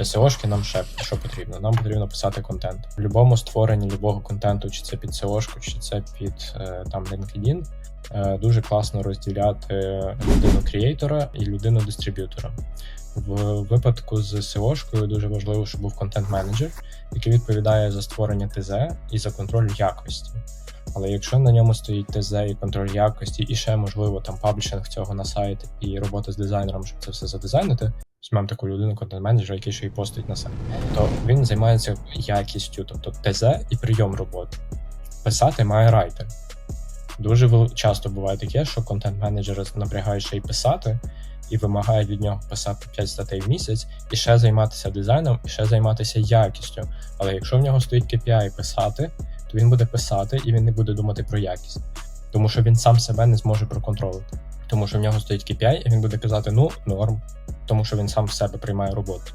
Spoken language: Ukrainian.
Для SEOшки нам ще що потрібно? Нам потрібно писати контент. В будь-якому створенні будь-якого контенту, чи це під SEOшку, чи це під е, там LinkedIn, е, дуже класно розділяти людину креатора і людину дистриб'ютора. В випадку з SEO-шкою дуже важливо, щоб був контент-менеджер, який відповідає за створення ТЗ і за контроль якості. Але якщо на ньому стоїть ТЗ і контроль якості, і ще можливо там паблішинг цього на сайт і робота з дизайнером, щоб це все задизайнити, візьмемо таку людину, контент-менеджера, який ще й постить на сайт, то він займається якістю, тобто ТЗ і прийом роботи. Писати має райтер. Дуже часто буває таке, що контент-менеджери напрягають ще й писати, і вимагають від нього писати 5 статей в місяць, і ще займатися дизайном, і ще займатися якістю. Але якщо в нього стоїть KPI писати, то він буде писати і він не буде думати про якість, тому що він сам себе не зможе проконтролити. Тому що в нього стоїть KPI, і він буде казати: ну, норм, тому що він сам в себе приймає роботу.